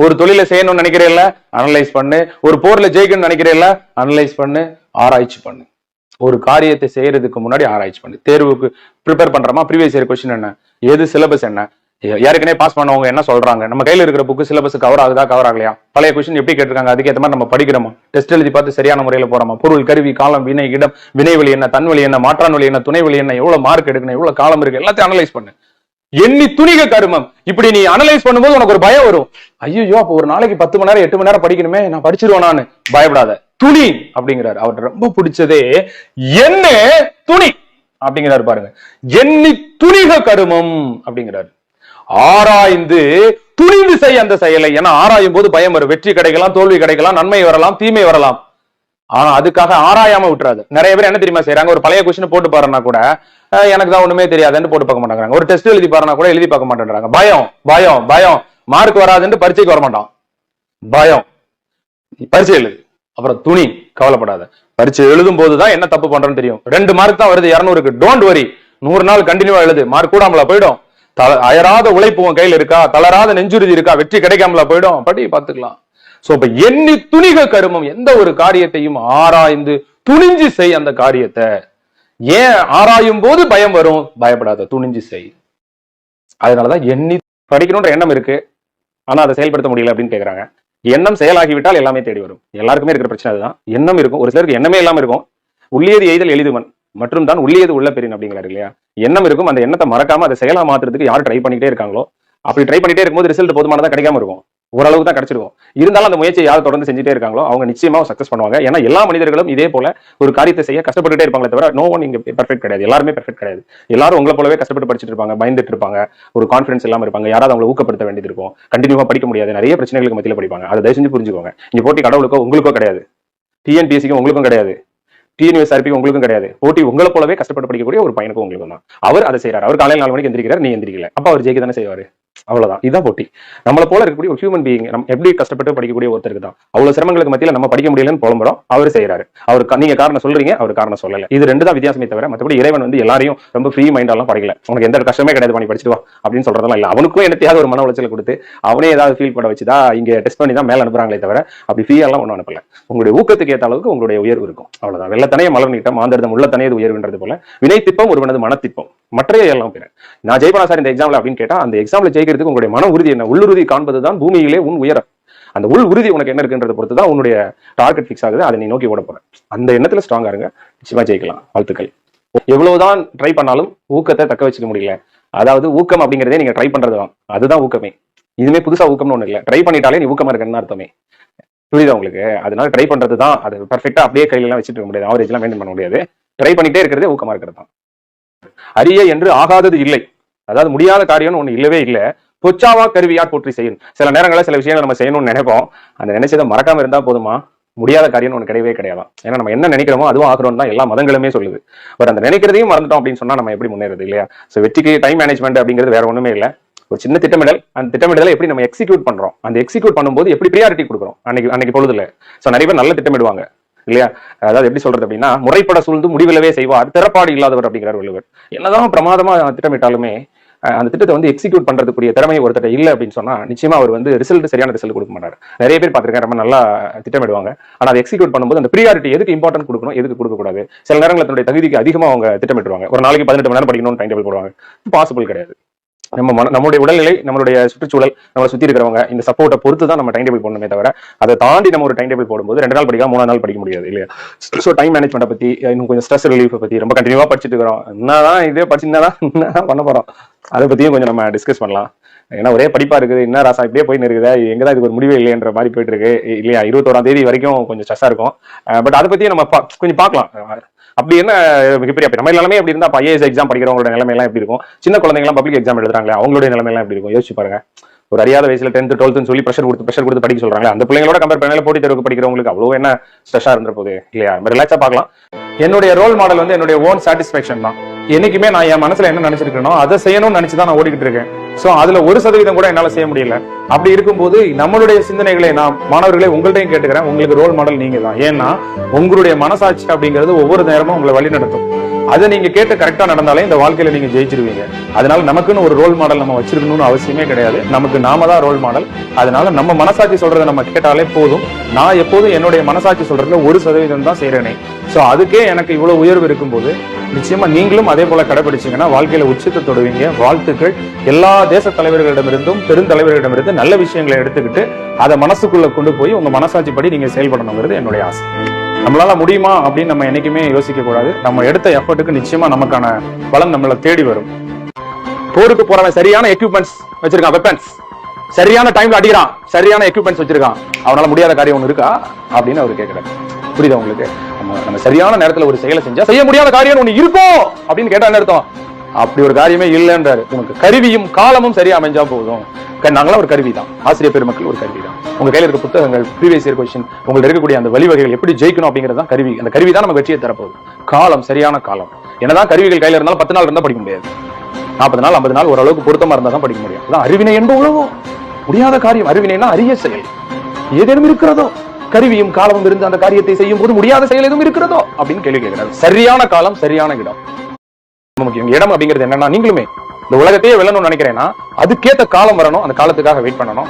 ஒரு தொழிலை செய்யணும்னு நினைக்கிறேல்ல அனலைஸ் பண்ணு. ஒரு போர்ல ஜெயிக்கணும்னு நினைக்கிறேல்ல அனலைஸ் பண்ணு ஆராய்ச்சி பண்ணு. ஒரு காரியத்தை செய்யறதுக்கு முன்னாடி ஆராய்ச்சி பண்ணு. தேர்வுக்கு ப்ரிப்பேர் பண்றோமா ப்ரீவியஸ் இயர் கொஸ்டின் என்ன? எது சிலபஸ் என்ன? ஏ- ஏற்கனவே பாஸ் பண்ணவங்க என்ன சொல்றாங்க? நம்ம கையில இருக்கிற புக்கு சிலபஸ் கவர் ஆகுதா கவர் ஆகலையா? பழைய கொஸ்டின் எப்படி கேட்டிருக்காங்க? அதுக்கேற்ற மாதிரி நம்ம படிக்கிறோமா? டெஸ்ட் எழுதி பார்த்து சரியான முறையில போறோமா? பொருள் கருவி காலம் வினை இடம் வினைவெளி என்ன தன்வெளி என்ன மாற்றான் வழி என்ன துணை வழி என்ன எவ்வளவு மார்க் எடுக்கணும் எவ்வளவு காலம் இருக்கு? எல்லாத்தையும் அனலைஸ் பண்ணு. எண்ணி துணிக கருமம். இப்படி நீ அனலைஸ் பண்ணும்போது உனக்கு ஒரு பயம் வரும். ஐயோ அப்போ ஒரு நாளைக்கு பத்து மணி நேரம் எட்டு மணி நேரம் படிக்கணுமே நான் படிச்சிருவேனான்னு பயப்படாத. துணி அப்படிங்கிறாரு. அவர் ரொம்ப பிடிச்சதே என்ன துணி அப்படிங்கிறாரு பாருங்க. எண்ணி துணிக கருமம் அப்படிங்கிறாரு. ஆராய்ந்து துணிந்து செய் அந்த செயலை. ஏன்னா ஆராயும் போது பயம் வரும். வெற்றி கிடைக்கலாம் தோல்வி கிடைக்கலாம் நன்மை வரலாம் தீமை வரலாம். ஆனா அதுக்காக ஆராயாம விட்டுறாது. நிறைய பேர் என்ன தெரியுமா செய்யறாங்க ஒரு பழைய கொஸ்டின் போட்டு பாருன்னா கூட எனக்கு தான் ஒண்ணுமே தெரியாதுன்னு போட்டு பார்க்க மாட்டாங்க ஒரு டெஸ்ட் எழுதி பாருன்னா கூட எழுதி பார்க்க மாட்டேன்றாங்க. பயம் பயம் பயம். மார்க் வராதுன்னு பரீட்சைக்கு வர மாட்டான். பயம். பரீட்சை எழுது. அப்புறம் துணி கவலைப்படாத. பரீட்சை எழுதும் போதுதான் என்ன தப்பு பண்றேன்னு தெரியும். ரெண்டு மார்க் தான் வருது இரநூறுக்கு. டோன்ட் வரி நூறு நாள் கண்டினியூவா எழுது. மார்க் கூடாமல போயிடும். தள- அயராத உழைப்பு உன் கையில் இருக்கா? தளராத நெஞ்சுறுதி இருக்கா? வெற்றி கிடைக்காமல போயிடும்? படி பாத்துக்கலாம் சோ இப்ப எண்ணி துணிக கருமம் எந்த ஒரு காரியத்தையும் ஆராய்ந்து துணிஞ்சு செய் அந்த காரியத்தை. ஏன் ஆராயும் போது பயம் வரும்? பயப்படாத துணிஞ்சு செய். அதனாலதான் எண்ணி படிக்கணும்ன்ற எண்ணம் இருக்கு. ஆனா அதை செயல்படுத்த முடியல அப்படின்னு கேக்குறாங்க. எண்ணம் செயலாகிவிட்டால் எல்லாமே தேடி வரும். எல்லாருக்குமே இருக்கிற பிரச்சனை அதுதான். எண்ணம் இருக்கும். ஒரு சிலருக்கு எண்ணமே இல்லாம இருக்கும். உள்ளியது எய்தல் எளிதுமன். மற்றும் தான் உள்ளியது உள்ள பெரியன் அப்படிங்கிறாரு இல்லையா? எண்ணம் இருக்கும். அந்த எண்ணத்தை மறக்காம அதை செயலா மாத்துறதுக்கு யார் ட்ரை பண்ணிட்டே இருக்காங்களோ? அப்படி ட்ரை பண்ணிட்டே இருக்கும்போது ரிசல்ட் போதுமானதா கிடைக்காம இருக்கும். ஓரளவுக்கு தான் கிடைச்சிருக்கும். இருந்தாலும் அந்த முயற்சியை யார் தொடர்ந்து செஞ்சுட்டே இருக்காங்களோ அவங்க நிச்சயமா சக்சஸ் பண்ணுவாங்க. ஏன்னா எல்லா மனிதர்களும் இதே போல ஒரு காரியத்தை செய்ய கஷ்டப்பட்டுட்டே இருப்பாங்களே தவிர நோ ஒன் இங்க பெர்ஃபெக்ட் கிடையாது. எல்லாருமே பெர்ஃபெக்ட் கிடையாது. எல்லாரும் உங்களை போலவே கஷ்டப்பட்டு படிச்சுட்டு இருப்பாங்க பயந்துட்டு இருப்பாங்க ஒரு கான்ஃபிடன்ஸ் இல்லாம இருப்பாங்க. யாராவது அவங்களை ஊக்கப்படுத்த வேண்டியது இருக்கும். கண்டினியூவா படிக்க முடியாது. நிறைய பிரச்சனைகளுக்கு மத்தியில் படிப்பாங்க. அதை தயவு செஞ்சு புரிஞ்சுக்கோங்க. இங்க போட்டி கடவுளுக்கோ உங்களுக்கோ கிடையாது. டிஎன்பிஎஸ்சிக்கும் உங்களுக்கும் கிடையாது. டிஎன்யூஎஸ்ஆர்பி உங்களுக்கும் கிடையாது. போட்டி உங்களை போலவே கஷ்டப்பட்டு படிக்கக்கூடிய ஒரு பையனுக்கும் உங்களுக்கும் தான். அவர் அதை செய்யறாரு அவர் காலையில் நாலு மணிக்கு எந்திரிக்கிறார் நீ எந்திரிக்கல. அப்ப அவர் ஜெயிக்க தானே செய்வாரு? அவ்வளவுதான். இதான் போட்டி. நம்மள போல இருக்கக்கூடிய ஒரு ஹியூமன் பீயிங் நம்ம எப்படி கஷ்டப்பட்டு படிக்கக்கூடிய ஒருத்தருக்கு தான். அவ்வளவு சிரமங்களுக்கு மத்தியில நம்ம படிக்க முடியலன்னு புலம்புறோம். அவர் செய்யறாரு அவர் நீங்க காரணம் சொல்றீங்க அவர் காரணம் சொல்லல. இது ரெண்டு தான் வித்தியாசமே தவிர மத்தபடி இறைவன் வந்து எல்லாரையும் ரொம்ப ஃப்ரீ மைண்டாலாம் படிக்கல. உனக்கு எந்த கஷ்டமே கிடையாது பண்ணி படிச்சுடுவா அப்படின்னு சொல்றதெல்லாம் இல்ல. அவனுக்கும் என்னத்தையாவது ஒரு மன உளைச்சல் கொடுத்து அவனே ஏதாவது ஃபீல் பண்ண வச்சுதான் இங்க டெஸ்ட் பண்ணி தான் மேல அனுப்புறாங்களே தவிர அப்படி ஃப்ரீ எல்லாம் ஒன்றும் அனுப்பல. உங்களுடைய ஊக்கத்துக்கு ஏற்ற அளவுக்கு உங்களுடைய உயர்வு இருக்கும். அவ்வளவுதான். வெள்ளத்தனைய மலர் நீட்டம் மாந்திரதம் உள்ளத்தனையது உயர்வுன்றது போல வினைத்திப்பம் ஒருவனது மனத்திப்பம். மற்றைய எல்லாம் பிற. நான் ஜெயிப்பனா சார் இந்த எக்ஸாம்ல அப்படின்னு கேட்டா அந்த எக்ஸாம்ல ஜெயிக்கிறதுக்கு உங்களுடைய மன உறுதி என்ன? உள்ளுறுதி காண்பதுதான் பூமியிலே உன் உயரம். அந்த உள் உறுதி உனக்கு என்ன இருக்குன்றத பொறுத்து தான் உன்னுடைய டார்கெட் ஃபிக்ஸ் ஆகுது. அதை நீ நோக்கி ஓட போற. அந்த எண்ணத்துல ஸ்ட்ராங்கா இருங்க. நிச்சயமா ஜெயிக்கலாம். வாழ்த்துக்கள். எவ்வளவுதான் ட்ரை பண்ணாலும் ஊக்கத்தை தக்க வச்சுக்க முடியல. அதாவது ஊக்கம் அப்படிங்கறதே நீங்க ட்ரை பண்றது தான். அதுதான் ஊக்கமே. இதுமே புதுசா ஊக்கம்னு ஒண்ணு இல்ல. ட்ரை பண்ணிட்டாலே நீ ஊக்கமா இருக்கன்னு அர்த்தமே. புரியுதா உங்களுக்கு? அதனால ட்ரை பண்றது தான் அது பர்ஃபெக்டா அப்படியே கையில எல்லாம் வச்சுட்டு இருக்க முடியாது. ஆவரேஜ் எல்லாம் மெயின்டைன் பண்ண முடியாது. ட்ரை பண்ணிட்டே இருக்கிறதே ஊக்கமா இருக்கிறது தான். அரிய என்று ஆகாதது இல்லை. அதாவது முடியாத காரியம்னு ஒன்று இல்லவே இல்லை. பொச்சாவா கருவியார் போற்றி செய்யும். சில நேரங்களில் சில விஷயங்களை நம்ம செய்யணும்னு நினைப்போம். அந்த நினைச்சதை மறக்காம இருந்தா போதுமா? முடியாத காரியம் ஒன்று கிடையவே கிடையாதான் ஏன்னா நம்ம என்ன நினைக்கிறோமோ அதுவும் ஆகிறோம் தான் எல்லா மதங்களுமே சொல்லுது. பட் அந்த நினைக்கிறதையும் மறந்துட்டோம் அப்படின்னு சொன்னா நம்ம எப்படி முன்னேறது இல்லையா? ஸோ வெற்றிக்கு டைம் மேனேஜ்மெண்ட் அப்படிங்கிறது வேற ஒண்ணுமே இல்லை. ஒரு சின்ன திட்டமிடல். அந்த திட்டமிடலை எப்படி நம்ம எக்ஸிக்யூட் பண்றோம்? அந்த எக்ஸிக்யூட் பண்ணும்போது எப்படி ப்ரியாரிட்டி கொடுக்குறோம்? அன்னைக்கு அன்னைக்கு பொழுதுல. ஸோ நிறைய பேர் நல்ல திட்டமிடுவாங்க. இல்லையா? அதாவது எப்படி சொல்றது அப்படின்னா முறைப்பட சூழ்ந்து முடிவிலவே செய்வார் திறப்பாடு இல்லாதவர் அப்படிங்கிறார் வள்ளுவர். என்னதான் பிரமாதமா திட்டமிட்டாலுமே அந்த திட்டத்தை வந்து எக்ஸிக்யூட் பண்றதுக்குரிய திறமை ஒருத்தர் இல்லை அப்படின்னு சொன்னா நிச்சயமா அவர் வந்து ரிசல்ட் சரியான ரிசல்ட் கொடுக்க மாட்டார். நிறைய பேர் பார்த்திருக்கேன் ரொம்ப நல்லா திட்டமிடுவாங்க. ஆனால் அதை எக்ஸிக்யூட் பண்ணும்போது அந்த ப்ரியாரிட்டி எதுக்கு இம்பார்ட்டன்ட் கொடுக்கணும் எதுக்கு கொடுக்கக்கூடாது? சில நேரங்களில் தன்னுடைய தகுதிக்கு அதிகமாக அவங்க திட்டமிட்டுருவாங்க. ஒரு நாளைக்கு பதினெட்டு மணி நேரம் படிக்கணும்னு டைம் டேபிள் போடுவாங்க பாசிபிள் கிடையாது. நம்ம மன நம்மளுடைய உடல்நிலை நம்மளுடைய சுற்றுச்சூழல் நம்மளை சுத்தி இருக்கிறவங்க இந்த சப்போர்ட்டை பொறுத்து தான் நம்ம டைம் டேபிள் போடணுமே தவிர அதை தாண்டி நம்ம ஒரு டைம் டேபிள் போடும்போது ரெண்டு நாள் படிக்கலாம் மூணு நாள் படிக்க முடியாது இல்லையா? ஸோ டைம் மேனேஜ்மெண்ட்டை பத்தி இன்னும் கொஞ்சம் ஸ்ட்ரெஸ் ரிலீஃப் பத்தி ரொம்ப கண்டினியூவா படிச்சுட்டு இருக்கிறோம். என்னதான் இதே படிச்சு என்னதான் என்ன பண்ண போறோம்? அதை பத்தியும் கொஞ்சம் நம்ம டிஸ்கஸ் பண்ணலாம். ஏன்னா ஒரே படிப்பா இருக்குது என்ன ராசா இப்படியே போயின்னு இருக்குதா எங்கதான் இதுக்கு ஒரு முடிவே இல்லையன்ற மாதிரி போயிட்டு இருக்கு. இல்லையா? இருபத்தோராம் தேதி வரைக்கும் கொஞ்சம் ஸ்ட்ரெஸ்ஸா இருக்கும். பட் அதை பத்தியும் நம்ம பா- கொஞ்சம் பார்க்கலாம். அப்படி என்ன மிகப்பெரிய நம்ம நிலைமை எப்படி இருந்தா ஐஏஎஸ் எக்ஸாம் படிக்கிறவங்களோட நிலைமை எல்லாம் எப்படி இருக்கும்? சின்ன குழந்தைங்களாம் பப்ளிக் எக்ஸாம் எழுதுறாங்களே அவங்களுடைய நிலைமை எல்லாம் எப்படி இருக்கும்? யோசிச்சு பாருங்க. ஒரு அறியாத வயசுல டென்த் டுவெல்த்னு சொல்லி ப்ரெஷர் கொடுத்து ப்ரெஷர் கொடுத்து படிக்க சொல்றாங்களே அந்த பிள்ளைங்களோட கம்பேர் பண்ணல போட்டி தேர்வுக்கு படிக்கிறவங்களுக்கு அவ்வளோ என்ன ஸ்ட்ரெஸ்ஸா இருந்த போது இல்லையா? ரிலாக்ஸா பார்க்கலாம். என்னுடைய ரோல் மாடல் வந்து என்னுடைய ஓன் சாட்டிஸ்ஃபேக்ஷன் தான். என்னைக்குமே நான் என் மனசுல என்ன நினைச்சிருக்கேனோ அதை செய்யணும்னு நினைச்சு தான் நான் ஓடிக்கிட்டு இருக்கேன். சோ அதுல ஒரு சதவீதம் கூட என்னால செய்ய முடியல. அப்படி இருக்கும்போது நம்மளுடைய சிந்தனைகளை நான் மாணவர்களை உங்கள்ட்டையும் கேட்டுக்கிறேன். உங்களுக்கு ரோல் மாடல் நீங்க தான் ஏன்னா உங்களுடைய மனசாட்சி அப்படிங்கிறது ஒவ்வொரு நேரமும் உங்களை வழி நடத்தும் அதை நீங்க கேட்டு கரெக்டா நடந்தாலே இந்த வாழ்க்கையில நீங்க ஜெயிச்சிருவீங்க. அதனால நமக்குன்னு ஒரு ரோல் மாடல் நம்ம வச்சிருக்கணும்னு அவசியமே கிடையாது. நமக்கு நாம தான் ரோல் மாடல் அதனால நம்ம மனசாட்சி சொல்றதை நம்ம கேட்டாலே போதும். நான் எப்போதும் என்னுடைய மனசாட்சி சொல்றதுல ஒரு சதவீதம் தான் செய்யறேனே சோ அதுக்கே எனக்கு இவ்வளவு உயர்வு இருக்கும்போது நிச்சயமா நீங்களும் அதே போல கடைபிடிச்சீங்கன்னா வாழ்க்கையில உச்சத்தை தொடுவீங்க. வாழ்த்துக்கள். எல்லா தேச தலைவர்களிடமிருந்தும் பெருந்தலைவர்களிடமிருந்து நல்ல விஷயங்களை எடுத்துக்கிட்டு அதை மனசுக்குள்ள கொண்டு போய் உங்க மனசாட்சி படி நீங்க செயல்படணுங்கிறது என்னுடைய ஆசை. நம்மளால முடியுமா அப்படின்னு நம்ம என்னைக்குமே யோசிக்க கூடாது. நம்ம எடுத்த எஃபர்ட்டுக்கு நிச்சயமா நமக்கான பலன் நம்மள தேடி வரும். போருக்கு போறவன் சரியான எக்யூப்மெண்ட்ஸ் வச்சிருக்கான் வெப்பன்ஸ் சரியான டைம்ல அடிக்கிறான் சரியான எக்யூப்மெண்ட்ஸ் வச்சிருக்கான். அவனால முடியாத காரியம் ஒண்ணு இருக்கா? அப்படின்னு அவர் கேக்குறாரு. புரியுதா உங்களுக்கு? நம்ம நம்ம சரியான நேரத்துல ஒரு செயலை செஞ்சா செய்ய முடியாத காரியம் ஒண்ணு இருக்கும் அப்படின்னு கேட்டா என்ன அர்த்தம்? அப்படி ஒரு காரியமே இல்லைன்றாரு. உனக்கு கருவியும் காலமும் சரியா அமைஞ்சா போதும். நாங்களாம் ஒரு கருவி தான் ஆசிரியர் பெருமக்கள் ஒரு கருவி தான் உங்க கையில் இருக்க புத்தகங்கள் ப்ரீவியஸ் இயர் கொஸ்டின் உங்களுக்கு இருக்கக்கூடிய அந்த வழிவகைகள் எப்படி ஜெயிக்கணும் அப்படிங்கிறது தான் கருவி. அந்த கருவி தான் நம்ம வெற்றியை தரப்போகுது. காலம் சரியான காலம். என்னதான் கருவிகள் கையில இருந்தாலும் பத்து நாள் இருந்தா படிக்க முடியாது. நாற்பது நாள் ஐம்பது நாள் ஓரளவுக்கு பொருத்தமா இருந்தா தான் படிக்க முடியும். அதான் அறிவினை என்ப உலகம். முடியாத காரியம். அறிவினைனா அரிய செயல். ஏதேனும் இருக்கிறதோ. கருவியும் காலமும் இருந்து அந்த காரியத்தை செய்யும் போது முடியாத செயல் எதுவும் இருக்கிறதோ அப்படின்னு கேள்வி கேட்கிறார். சரியான காலம் சரியான இடம். முக்கியம் இடம் அப்படிங்கிறது என்னன்னா நீங்களுமே இந்த உலகத்தையே வெல்லணும்னு நினைக்கிறேன்னா அதுக்கேத்த காலம் வரணும் அந்த காலத்துக்காக வெயிட் பண்ணணும்.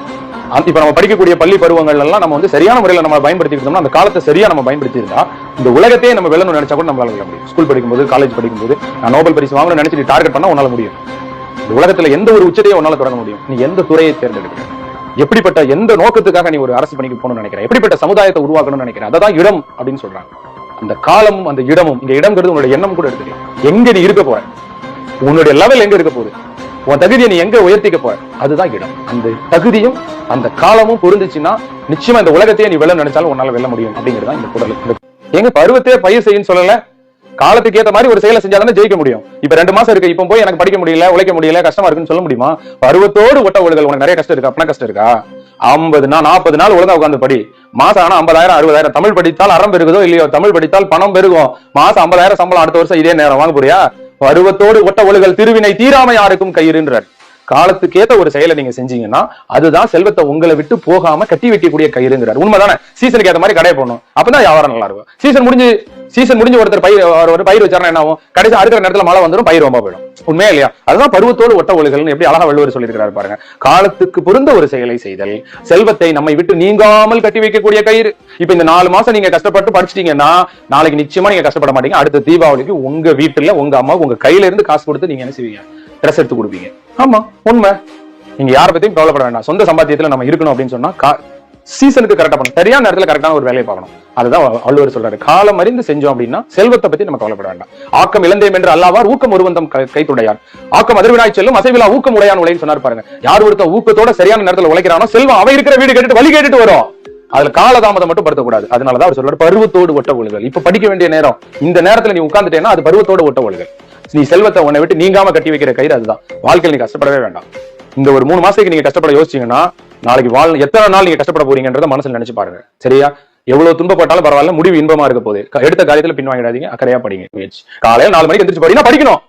இப்ப நம்ம படிக்கக்கூடிய பள்ளி பருவங்கள் எல்லாம் நம்ம வந்து சரியான முறையில் நம்ம பயன்படுத்திக்கிட்டோம்னா அந்த காலத்தை சரியா நம்ம பயன்படுத்தி இருந்தா இந்த உலகத்தையே நம்ம வெல்லணும்னு நினைச்சா கூட நம்மளால வெல்ல முடியும் ஸ்கூல் படிக்கும்போது காலேஜ் படிக்கும்போது நான் நோபல் பரிசு வாங்கணும்னு நினைச்சிட்டு டார்கெட் பண்ணா உன்னால முடியும். இந்த உலகத்துல எந்த ஒரு உச்சத்தையும் உன்னால தொடங்க முடியும். நீ எந்த துறையை தேர்ந்தெடுக்கிற? எப்படிப்பட்ட எந்த நோக்கத்துக்காக நீ ஒரு அரசு பணிக்கு போகணும்னு நினைக்கிற? எப்படிப்பட்ட சமுதாயத்தை உருவாக்கணும்னு நினைக்கிற? அதான் இடம் அப்படின்னு சொல்றாங்க. அந்த காலமும் அந்த இடமும் இந்த இடம்ங்கிறது உன்னோட எண்ணம் கூட எடுத்துக்கலாம் எங்க நீ இருக்க போற? உன்னுடைய லெவல் எங்க இருக்க போகுது? உன் தகுதியை நீ எங்க உயர்த்திக்க போற? அதுதான் இடம். அந்த தகுதியும் அந்த காலமும் பொருந்துச்சுன்னா நிச்சயமா இந்த உலகத்தையே நீ வெல்ல நினைச்சாலும் உன்னால வெல்ல முடியும் அப்படிங்கிறது தான் இந்த குடல் எங்க பருவத்தையே பயிர் செய்யுன்னு சொல்லல. காலத்துக்கு ஏத்த மாதிரி ஒரு செயலை செஞ்சாதானே ஜெயிக்க முடியும். இப்ப ரெண்டு மாசம் இருக்கு. இப்ப போய் எனக்கு படிக்க முடியல உழைக்க முடியல கஷ்டமா இருக்குன்னு சொல்ல முடியுமா? பருவத்தோடு ஒட்ட ஒழுகல். உனக்கு நிறைய கஷ்டம் இருக்கா? அப்பனா கஷ்டம் இருக்கா? ஐம்பது நாள் நாற்பது நாள் ஒழுங்கா உட்காந்து படி. மாசம் ஆனா ஐம்பதாயிரம் அறுபதாயிரம் தமிழ் படித்தால் அறம் பெருகுதோ இல்லையோ? தமிழ் படித்தால் பணம் பெருகும்? மாசம் ஐம்பதாயிரம் சம்பளம் அடுத்த வருஷம் இதே நேரம். வாங்க போறியா பருவத்தோடு ஒட்ட ஒழுகல் திருவினை தீராமை யாருக்கும் கயிறுன்றார். காலத்துக்கேத்த ஒரு செயலை நீங்க செஞ்சீங்கன்னா அதுதான் செல்வத்தை உங்களை விட்டு போகாம கட்டி வெட்டிக்கூடிய கயிறுங்கிறார். உண்மைதானே? சீசனுக்கு ஏத்த மாதிரி கடையை போடணும். அப்பதான் வியாபாரம் நல்லா இருக்கும். சீசன் முடிஞ்சு சீசன் முடிஞ்சு ஒருத்தர் பயிர் ஒரு- ஒரு பயிர் வச்சாருன்னா என்ன ஆகும்? கடைசி அறுக்கிற நேரத்துல மழை வந்துடும் பயிர் ரொம்ப போயிடும். உண்மையா இல்லையா? அதுதான் பருவத்தோடு ஒட்ட ஒழுகல்னு எப்படி அழகா வள்ளுவர் சொல்லியிருக்கிறாரு பாருங்க. காலத்துக்கு பொருந்த ஒரு செயலை செய்தல் செல்வத்தை நம்மை விட்டு நீங்காமல் கட்டி வைக்கக்கூடிய கயிறு. இப்ப இந்த நாலு மாசம் நீங்க கஷ்டப்பட்டு படிச்சிட்டீங்கன்னா நாளைக்கு நிச்சயமா நீங்க கஷ்டப்பட மாட்டீங்க. அடுத்த தீபாவளிக்கு உங்க வீட்டுல உங்க அம்மா உங்க கையில இருந்து காசு கொடுத்து நீங்க என்ன செய்வீங்க? ட்ரெஸ் எடுத்து கொடுப்பீங்க. ஆமா உண்மை. நீங்க யாரை பத்தியும் கவலைப்பட வேண்டாம். சொந்த சம்பாத்தியத்துல நம்ம இருக்கணும் அப்படின்னு சொன்னா சீசனுக்கு கரெக்டாக பண்ணணும். சரியான நேரத்துல கரெக்டான ஒரு வேலையை பார்க்கணும். அதுதான் வள்ளுவர் சொல்றாரு. காலம் அறிந்து செஞ்சோம் அப்படின்னா செல்வத்தை பத்தி நம்ம கவலைப்பட வேண்டாம். ஆக்கம் இழந்தேம் என்று அல்லாவார் ஊக்கம் ஒருவந்தம் கைத்துடையார். ஆக்கம் அதிர்வினாய் செல்லும் அசைவிலா ஊக்கம் உடையான் உலைன்னு சொன்னார் பாருங்க. யார் ஒருத்த ஊக்கத்தோட சரியான நேரத்துல உழைக்கிறானோ செல்வம் அவன் இருக்கிற வீடு கேட்டுட்டு வழி கேட்டுட்டு வரும். அதுல காலதாமதம் மட்டும் படுத்தக்கூடாது. அதனாலதான் அவர் சொல்றாரு பருவத்தோடு ஒட்ட ஒழுகல். இப்ப படிக்க வேண்டிய நேரம். இந்த நேரத்துல நீ உட்கார்ந்துட்டேன்னா அது பருவத்தோடு ஒட்ட ஒழுகல். நீ செல்வத்தை உன்னை விட்டு நீங்காம கட்டி வைக்கிற கயிறு அதுதான். வாழ்க்கையில் நீ கஷ்டப்படவே வேண்டாம். இந்த ஒரு மூணு மாசத்துக்கு நீங்க கஷ்டப்பட யோசிச்சீங்கன்னா நாளைக்கு வாழ் எத்தனை நாள் நீங்க கஷ்டப்பட போறீங்கன்றத மனசுல நினைச்சு பாருங்க. சரியா? எவ்வளவு துன்பப்பட்டாலும் பரவாயில்ல முடிவு இன்பமா இருக்க போகுது. எடுத்த காரியத்துல பின்வாங்கிடாதீங்க அக்கறையா படிங்க. முயற்சி காலையில நாலு மணிக்கு எந்திரிச்சு படினா படிக்கணும்.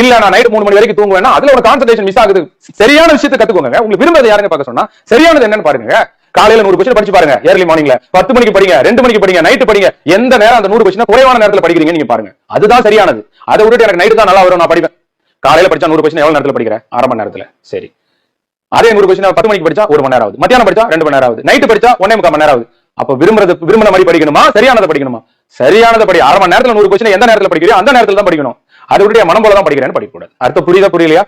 இல்ல நான் நைட் மூணு மணி வரைக்கும் தூங்குவேன்னா அதுல ஒரு கான்சன்ட்ரேஷன் மிஸ் ஆகுது. சரியான விஷயத்தை கத்துக்கோங்க உங்களுக்கு விரும்புறது யாருங்க பார்க்க சொன்னா சரியானது என்னன்னு பாருங்க. காலையில நூறு கொஸ்டின் படிச்சு பாருங்க. ஏர்லி மார்னிங்ல பத்து மணிக்கு படிங்க ரெண்டு மணிக்கு படிங்க நைட்டு படிங்க. எந்த நேரம் அந்த நூறு கொஸ்டின் குறைவான நேரத்துல படிக்கிறீங்க நீங்க பாருங்க. அதுதான் சரியானது. அதை விட்டுட்டு எனக்கு நைட்டு தான் நல்லா வரும் நான் படிப்பேன். காலையில படிச்சா நூறு கொஸ்டின் எவ்வளவு நேரத்துல படிக்கிறேன் அரை மணி நேரத்துல. சரி. அதே நூறு கொஸ்டின் பத்து மணிக்கு படிச்சா ஒரு மணி நேரம் ஆகுது மத்தியானம் படிச்சா ரெண்டு மணி நேரம் ஆகுது நைட்டு படிச்சா ஒன்னே முக்கால் மணி நேரம் ஆகுது அப்ப விரும்புறது விரும்பின மாதிரி படிக்கணுமா? சரியானதை படிக்கணுமா? சரியானதை படி அரை மணி நேரத்துல நூறு கொஸ்டின் எந்த நேரத்துல படிக்கிறியோ அந்த நேரத்துல தான் படிக்கணும். அது விட்டு மனம் போல தான் படிக்கிறேன்னு படிக்கக்கூடாது. அடுத்த புரியுதா புரியலையா?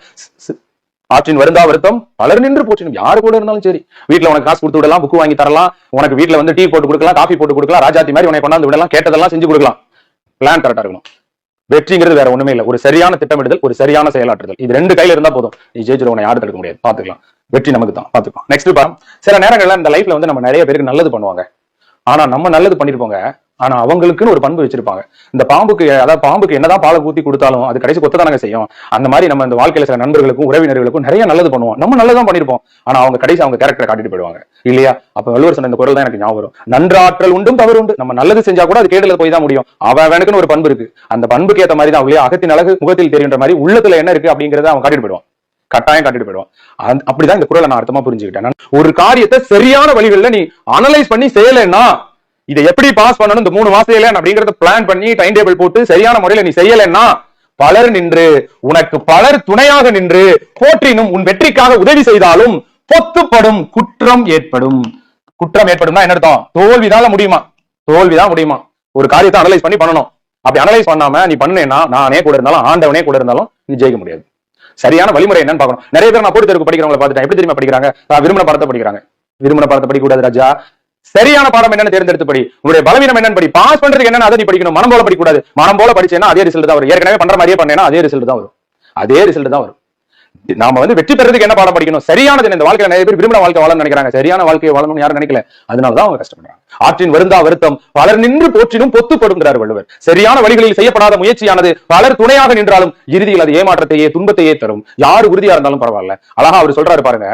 ஆற்றின் வருந்தா வருத்தம் பலர் நின்று போச்சு யாரு கூட இருந்தாலும் சரி. வீட்டுல உனக்கு காசு கொடுத்து விடலாம் புக்கு வாங்கி தரலாம் உனக்கு வீட்ல வந்து டீ போட்டு கொடுக்கலாம் காஃபி போட்டு கொடுக்கலாம் ராஜாத்தி மாதிரி உனக்கு கொண்டாந்து விடலாம் கேட்டதெல்லாம் செஞ்சு கொடுக்கலாம். பிளான் கரெக்டா இருக்கணும். வெற்றிங்கிறது வேற ஒண்ணுமே இல்ல. ஒரு சரியான திட்டமிடுதல் ஒரு சரியான செயலாற்றுதல். இது ரெண்டு கையில இருந்தா போதும். நீ ஜெயிச்சிரு உன்னை யாரும் தடுக்க முடியாது? பாத்துக்கலாம் வெற்றி நமக்கு தான். பாத்துக்கலாம் நெக்ஸ்ட் பாரம் சில நேரங்கள்ல இந்த லைஃப்ல வந்து நம்ம நிறைய பேருக்கு நல்லது பண்ணுவாங்க. ஆனா நம்ம நல்லது பண்ணிருப்போங்க ஆனா அவங்களுக்குன்னு ஒரு பண்பு வச்சிருப்பாங்க. இந்த பாம்புக்கு அதாவது பாம்புக்கு என்னதான் பாலை ஊத்தி கொடுத்தாலும் அது கடைசி கொத்ததானங்க செய்யும். அந்த மாதிரி நம்ம இந்த வாழ்க்கையில சில நண்பர்களுக்கும் உறவினர்களுக்கும் நிறைய நல்லது பண்ணுவோம். நம்ம நல்லதான் பண்ணிருப்போம். ஆனா அவங்க கடைசி அவங்க கேரக்டரை காட்டிட்டு போயிடுவாங்க. இல்லையா? அப்ப வள்ளுவர் சொன்ன இந்த குரல் தான் எனக்கு ஞாபகம் வரும். நன்றாற்றல் உண்டும் தவறு உண்டு. நம்ம நல்லது செஞ்சா கூட அது கேடுல போய் தான் முடியும். அவன் அவனுக்குன்னு ஒரு பண்பு இருக்கு. அந்த பண்புக்கு ஏத்த மாதிரி தான் இல்லையா அகத்தின் அழகு முகத்தில் தெரியுன்ற மாதிரி உள்ளத்துல என்ன இருக்கு அப்படிங்கறத அவன் காட்டிட்டு போயிடுவான். கட்டாயம் காட்டிட்டு போயிடுவான். அப்படிதான் இந்த குரலை நான் அர்த்தமா புரிஞ்சுக்கிட்டேன். ஒரு காரியத்தை சரியான வழிகளில் நீ அனலைஸ் பண்ணி செய்யலைன்னா இதை எப்படி பாஸ் பண்ணணும்? இந்த மூணு மாசத்துல அப்படிங்கறத பிளான் பண்ணி டைம் டேபிள் போட்டு சரியான முறையில நீ செய்யலைன்னா பலர் நின்று உனக்கு பலர் துணையாக நின்று போற்றினும் உன் வெற்றிக்காக உதவி செய்தாலும் பொத்துப்படும் குற்றம் ஏற்படும். குற்றம் ஏற்படும்னா என்ன அர்த்தம்? தோல்விதால முடியுமா? தோல்விதான் முடியுமா? ஒரு காரியத்தை அனலைஸ் பண்ணி பண்ணணும். அப்படி அனலைஸ் பண்ணாம நீ பண்ணேன்னா நானே கூட இருந்தாலும் ஆண்டவனே கூட இருந்தாலும் நீ ஜெயிக்க முடியாது. சரியான வழிமுறை என்னன்னு பார்க்கணும். நிறைய பேர் நான் போட்டு தெருக்கு படிக்கிறவங்களை பார்த்துட்டேன். எப்படி தெரியுமா படிக்கிறாங்க? நான் விரும்பின படத்தை படிக்கிறாங்க. விரும்பின படத்தை படிக்க கூடாது ராஜா. சரியான பாடம் என்னன்னு தேர்ந்தெடுத்து படி உன்னுடைய பலவீனம் என்னன்னு படி பாஸ் பண்றதுக்கு என்னன்னு அதை நீ படிக்கணும்? மனம் போல படிக்கூடாது மனம் போல படிச்சேன்னா அதே ரிசல்ட் தான் வரும். ஏற்கனவே பண்ற மாதிரியே பண்ணேன்னா அதே ரிசல்ட் தான் வரும். அதே ரிசல்ட் தான் வரும். நாம வந்து வெற்றி பெறதுக்கு என்ன பாடம் படிக்கணும்? சரியானது இந்த வாழ்க்கையில நிறைய பேர் விரும்பின வாழ்க்கை வாழணும்னு நினைக்கிறாங்க. சரியான வாழ்க்கையை வாழணும்னு யாரும் நினைக்கல. அதனாலதான் அவங்க கஷ்டப்படுறாங்க. ஆற்றின் வருந்தா வருத்தம் பலர் நின்று போற்றினும் பொத்து கொடுங்கிறார் வள்ளுவர். சரியான வழிகளில் செய்யப்படாத முயற்சியானது பலர் துணையாக நின்றாலும் இறுதியில் அது ஏமாற்றத்தையே துன்பத்தையே தரும். யார் உறுதியா இருந்தாலும் பரவாயில்ல. அழகா அவர் சொல்றாரு பாருங்க.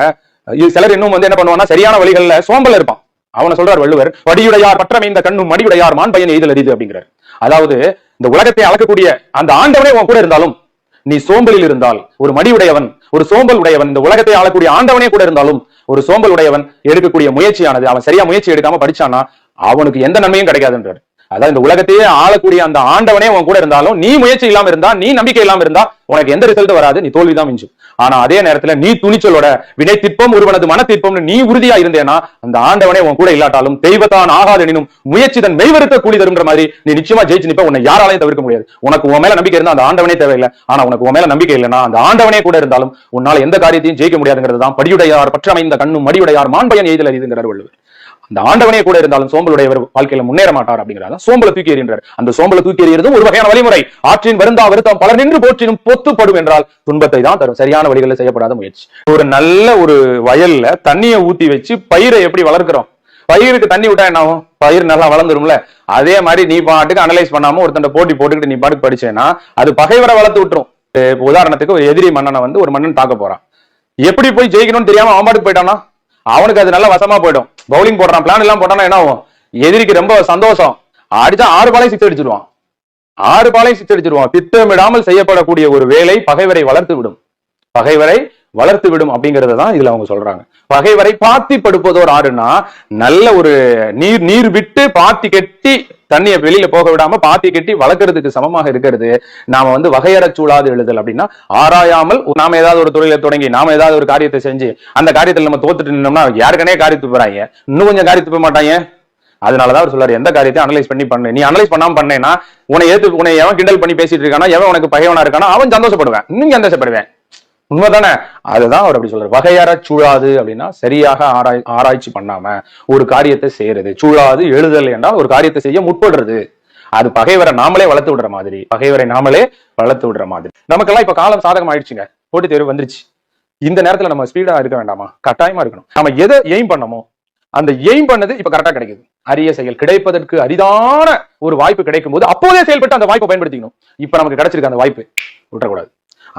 சிலர் இன்னும் வந்து என்ன பண்ணுவாங்கன்னா சரியான வழிகள்ல சோம்பல் இருப்பான். அவனை சொல்றார் வள்ளுவர் வடியுடையார் பற்றமைந்த கண்ணும் மடியுடையார் மான் பையன் எய்தல் அறிது அப்படிங்கிறார். அதாவது இந்த உலகத்தை அளக்கக்கூடிய அந்த ஆண்டவனே உன் கூட இருந்தாலும் நீ சோம்பலில் இருந்தால் ஒரு மடியுடையவன் ஒரு சோம்பல் உடையவன் இந்த உலகத்தை ஆளக்கூடிய ஆண்டவனே கூட இருந்தாலும் ஒரு சோம்பல் உடையவன் எடுக்கக்கூடிய முயற்சியானது அவன் சரியா முயற்சி எடுக்காம படிச்சானா அவனுக்கு எந்த நன்மையும் கிடைக்காதுன்றார். அதாவது இந்த உலகத்தையே ஆளக்கூடிய அந்த ஆண்டவனே உன் கூட இருந்தாலும் நீ முயற்சி இல்லாம இருந்தா நீ நம்பிக்கை இல்லாம இருந்தா உனக்கு எந்த ரிசல்ட் வராது நீ தோல்விதான் மிஞ்சும். ஆனா அதே நேரத்துல நீ துணிச்சலோட வினை திற்பம் ஒருவனது மன திற்பம் நீ உறுதியா இருந்தேனா அந்த ஆண்டவனே உன் கூட இல்லாட்டாலும் தெய்வத்தான் ஆகாதெனினும் முயற்சி தன் மெய்வருத்த கூலி தருங்கிற மாதிரி நீ நிச்சயமா ஜெயிச்சு நிப்ப உன்னை யாராலையும் தவிர்க்க முடியாது. உனக்கு உன் மேல நம்பிக்கை இருந்தா அந்த ஆண்டவனே தேவையில்லை. ஆனா உனக்கு உன் மேல நம்பிக்கை இல்லைன்னா அந்த ஆண்டவனே கூட இருந்தாலும் உன்னால எந்த காரியத்தையும் ஜெயிக்க முடியாதுங்கிறது தான் படியுடையார் பற்றமைந்த கண்ணும் மடியுடையார் மான்பயன் எய்தல் அறிதுங்கிறார் வள்ளுவர். அந்த ஆண்டவனே கூட இருந்தாலும் சோம்பலுடையவர் வாழ்க்கையில முன்னேற மாட்டார் அப்படிங்கிறார் சோம்பல தூக்கி எறிகின்றார். அந்த சோம்பல தூக்கி எறிகிறதும் ஒரு வகையான வழிமுறை. ஆற்றின் வருந்தா வருத்தம் பலர் நின்று போற்றினும் பொத்துப்படும் என்றால் துன்பத்தை தான் தரும். சரியான வழிகளில் செய்யப்படாத முயற்சி. ஒரு நல்ல ஒரு வயல்ல தண்ணியை ஊத்தி வச்சு பயிரை எப்படி வளர்க்கிறோம்? பயிருக்கு தண்ணி விட்டா என்ன ஆகும்? பயிர் நல்லா வளர்ந்துரும்ல. அதே மாதிரி நீ பாட்டுக்கு அனலைஸ் பண்ணாம ஒருத்தண்ட போட்டி போட்டுக்கிட்டு நீ பாட்டுக்கு படிச்சேன்னா அது பகைவரை வளர்த்து விட்டுரும். உதாரணத்துக்கு ஒரு எதிரி மன்னனை வந்து ஒரு மன்னன் தாக்க போறான். எப்படி போய் ஜெயிக்கணும்னு தெரியாம அவன் பாட்டுக்கு போயிட்டானா? அவனுக்கு அது நல்லா வசமா போயிடும். பவுலிங் போடுறான் பிளான் எல்லாம் போட்டானா என்ன ஆகும்? எதிரிக்கு ரொம்ப சந்தோஷம். அடிச்சா ஆறு பாலையும் சிக்ஸ் அடிச்சிருவான். ஆறு பாலையும் சிக்ஸ் அடிச்சிருவான். திட்டமிடாமல் செய்யப்படக்கூடிய ஒரு வேலை பகைவரை வளர்த்து விடும் பகைவரை வளர்த்து விடும் அப்படிங்கறத தான் இதுல அவங்க சொல்றாங்க. பகைவரை பாத்தி படுப்பதோர் ஆறுன்னா நல்ல ஒரு நீர் நீர் விட்டு பாத்தி கட்டி தண்ணியை வெளியில போக விடாம பாத்தி கட்டி வளர்க்கறதுக்கு சமமாக இருக்கிறது. நாம வந்து வகையற சூழாது எழுதல் அப்படின்னா ஆராயாமல் நாம ஏதாவது ஒரு தொழிலை தொடங்கி நாம ஏதாவது ஒரு காரியத்தை செஞ்சு அந்த காரியத்தில் நம்ம தோத்துட்டு நின்னோம்னா யாருக்கனே காரியத்து போறாங்க இன்னும் கொஞ்சம் காரியத்து போக மாட்டாங்க. அதனாலதான் அவர் சொல்றாரு எந்த காரியத்தை அனலைஸ் பண்ணி பண்ணு. நீ அனலைஸ் பண்ணாம பண்ணேன்னா உன்னை ஏத்து உன்னை எவன் கிண்டல் பண்ணி பேசிட்டு இருக்கானா எவன் உனக்கு பகைவனா இருக்கானா அவன் சந்தோஷப்படுவேன். நீங்க சந்தோஷப்படுவேன். உண்மைதானே? அதுதான் அவர் அப்படி சொல்றாரு. வகையற சூழாது அப்படின்னா சரியாக ஆராய் ஆராய்ச்சி பண்ணாம ஒரு காரியத்தை செய்யறது. சூழாது எழுதல் என்றால் ஒரு காரியத்தை செய்ய முற்படுறது. அது பகைவரை நாமளே வளர்த்து விடுற மாதிரி. பகைவரை நாமளே வளர்த்து விடுற மாதிரி. நமக்கெல்லாம் இப்ப காலம் சாதகம் ஆயிடுச்சுங்க. போட்டி தேர்வு வந்துருச்சு. இந்த நேரத்துல நம்ம ஸ்பீடா இருக்க வேண்டாமா? கட்டாயமா இருக்கணும். நம்ம எதை எய்ம் பண்ணமோ அந்த எய்ம் பண்ணது இப்ப கரெக்டா கிடைக்குது. அரிய செயல் கிடைப்பதற்கு அரிதான ஒரு வாய்ப்பு கிடைக்கும் போது அப்போதே செயல்பட்டு அந்த வாய்ப்பை பயன்படுத்திக்கணும். இப்ப நமக்கு கிடைச்சிருக்க அந்த வாய்ப்பு. விட்டக்கூடாது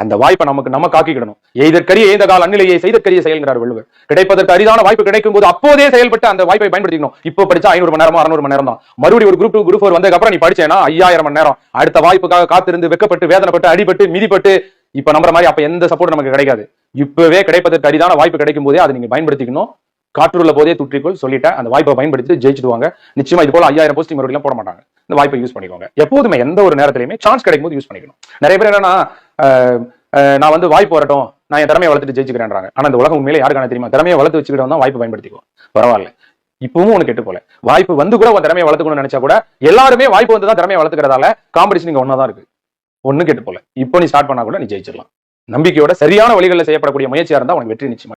அந்த வாய்ப்பை நமக்கு நம்ம காக்கிக்கிடணும். எய்தற்கரிய எய்த கால அந்நிலையை செய்தற்கரிய செயல்கிறார் வள்ளுவர். கிடைப்பதற்கு அரிதான வாய்ப்பு கிடைக்கும் போது அப்போதே செயல்பட்டு அந்த வாய்ப்பை பயன்படுத்திக்கணும். இப்போ படிச்சா ஐநூறு மணி நேரமோ அறுநூறு மணி நேரம் தான் மறுபடியும் ஒரு குரூப் டூ குரூப் ஃபோர் வந்ததுக்கு அப்புறம் நீ படிச்சேன்னா ஐயாயிரம் மணி நேரம். அடுத்த வாய்ப்புக்காக காத்திருந்து வெக்கப்பட்டு வேதனைப்பட்டு அடிபட்டு மிதிப்பட்டு இப்ப நம்புற மாதிரி அப்ப எந்த சப்போர்ட் நமக்கு கிடைக்காது. இப்பவே கிடைப்பதற்கு அரிதான வாய்ப்பு கிடைக்கும் போதே அதை நீங்க பயன்படுத்திக்கணும். காற்றுள்ள போதே துற்றிக்கொள் சொல்லிட்டேன் அந்த வாய்ப்பை பயன்படுத்தி ஜெயிச்சுடுவாங்க. நிச்சயமா இது போல ஐயாயிரம் போஸ்டிங் மறுபடியும் போட மாட்டாங்க. இந்த வாய்ப்பை யூஸ் பண்ணிக்கோங்க. எப்போதுமே எந்த ஒரு நேரத்திலையுமே சான்ஸ் கிடைக்கும் போது யூஸ் பண்ணிக்கணும். நிறைய பேர் என்னன்னா நான் வந்து வாய்ப்பு வரட்டும் நான் என் திறமையை வளர்த்துட்டு ஜெயிச்சுக்கிறேன்றாங்க. ஆனா இந்த உலகம் உண்மையிலே யாருக்கான தெரியுமா? திறமையை வளர்த்து வச்சுக்கிட்டு தான் வாய்ப்பு பயன்படுத்திக்கோ பரவாயில்ல. இப்பவும் உனக்கு கெட்டு போல. வாய்ப்பு வந்து கூட உன் திறமையை வளர்த்துக்கணும்னு நினைச்சா கூட எல்லாருமே வாய்ப்பு வந்து தான் திறமையை வளர்த்துக்கிறதால காம்படிஷன் இங்க ஒன்னா தான் இருக்கு. ஒண்ணு கெட்டு போல. இப்போ நீ ஸ்டார்ட் பண்ணா கூட நீ ஜெயிச்சிடலாம். நம்பிக்கையோட சரியான வழிகளில் செய்யப்படக்கூடிய முயற்சியா இருந்தா உனக்கு வெற்றி நிச்சயமா